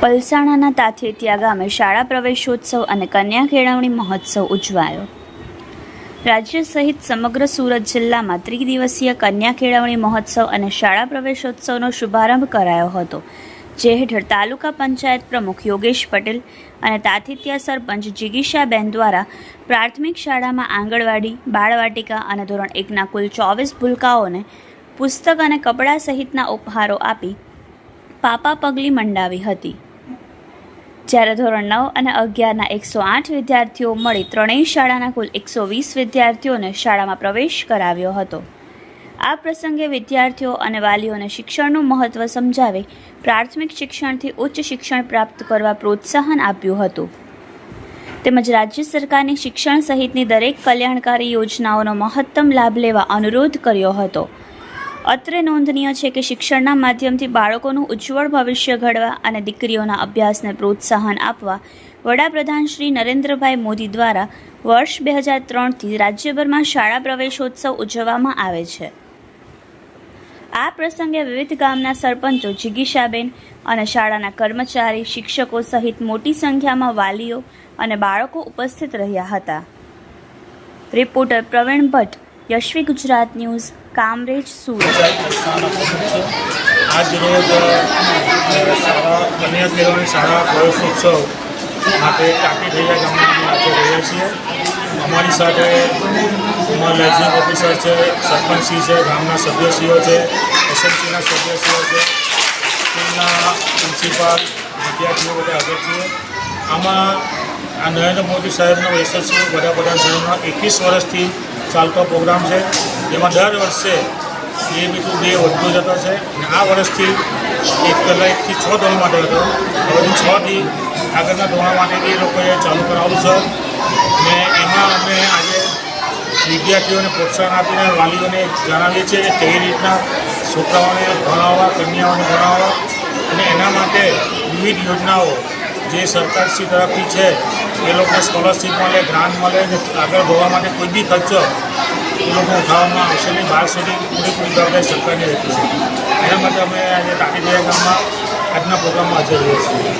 પલસાણાના તાથેતિયા ગામે શાળા પ્રવેશોત્સવ અને કન્યા કેળવણી મહોત્સવ ઉજવાયો. રાજ્ય સહિત સમગ્ર સુરત જિલ્લામાં ત્રિદિવસીય કન્યા કેળવણી મહોત્સવ અને શાળા પ્રવેશોત્સવનો શુભારંભ કરાયો હતો. જે હેઠળ તાલુકા પંચાયત પ્રમુખ યોગેશ પટેલ અને તાથિત્યા સરપંચ જિગીશાબેન દ્વારા પ્રાથમિક શાળામાં આંગણવાડી, બાળવાટિકા અને ધોરણ એકના કુલ ચોવીસ ભૂલકાઓને પુસ્તક અને કપડાં સહિતના ઉપહારો આપી પાપા પગલી મંડાવી હતી. જ્યારે ધોરણ નવ અને અગિયારના એકસો આઠ વિદ્યાર્થીઓ મળી ત્રણેય શાળાના કુલ એકસો વીસ વિદ્યાર્થીઓને શાળામાં પ્રવેશ કરાવ્યો હતો. આ પ્રસંગે વિદ્યાર્થીઓ અને વાલીઓને શિક્ષણનું મહત્ત્વ સમજાવી, પ્રાથમિક શિક્ષણથી ઉચ્ચ શિક્ષણ પ્રાપ્ત કરવા પ્રોત્સાહન આપ્યું હતું. તેમજ રાજ્ય સરકારની શિક્ષણ સહિતની દરેક કલ્યાણકારી યોજનાઓનો મહત્તમ લાભ લેવા અનુરોધ કર્યો હતો. અત્રે નોંધનીય છે કે શિક્ષણના માધ્યમથી બાળકોનું ઉજ્જવળ ભવિષ્ય ઘડવા અને દીકરીઓના અભ્યાસને પ્રોત્સાહન આપવા વડાપ્રધાન શ્રી નરેન્દ્રભાઈ મોદી દ્વારા વર્ષ બે હજાર ત્રણથી રાજ્યભરમાં શાળા પ્રવેશોત્સવ ઉજવવામાં આવે છે. આ પ્રસંગે વિવિધ ગામના સરપંચો જિગીશાબેન અને શાળાના કર્મચારી, શિક્ષકો સહિત મોટી સંખ્યામાં વાલીઓ અને બાળકો ઉપસ્થિત રહ્યા હતા. Reporter Pravin Bhatt, Yashvi Gujarat news, Kamrej, Surat. આજ રોજ કન્યા કેળવણી શાળા પ્રવેશોત્સવ માટે કાકી ભૈયા ગામમાં અમારી સાથે અમારા લાઇસન્સ ઓફિસર છે સરપંચશ્રી છે, ગામના સભ્યશ્રીઓ છે, એસએમસીના સભ્યશ્રીઓ છે, સ્કૂલના પ્રિન્સિપાલ, વિદ્યાર્થીઓ બધા હાજર છીએ. આમાં આ નરેન્દ્ર મોદી સાહેબનો યશસ્વી વડાપ્રધાન સાહેબનો એકવીસ વર્ષથી ચાલતો પ્રોગ્રામ છે. જેમાં દર વર્ષે એ બીજું બે વધતો જતો છે અને આ વર્ષથી એક કલાકથી છ ધોરણ માટે હતો. હવે છથી આગળના ધોરણ માટે એ લોકોએ ચાલુ કરાવું છે. ને એમાં અમે આજે વિદ્યાર્થીઓને પ્રોત્સાહન આપીને વાલીઓને જણાવીએ છીએ કે કઈ રીતના છોકરાઓને ભણાવવા, કન્યાઓને ભણાવવા અને એના માટે વિવિધ યોજનાઓ જે સરકારશ્રી તરફથી છે, એ લોકોને સ્કોલરશીપ મળે ગ્રાન્ટ મળે ને આગળ ભણવા માટે કોઈ બી ખર્ચો એ લોકો ઉઠાવવામાં આવશે નહીં. બહાર સુધી પૂરેપૂરી જવાબદારી સરકારની રહેતી છે. એના માટે અમે આજે તાકીદયા ગામમાં આજના પ્રોગ્રામમાં હાજર રહીએ છીએ.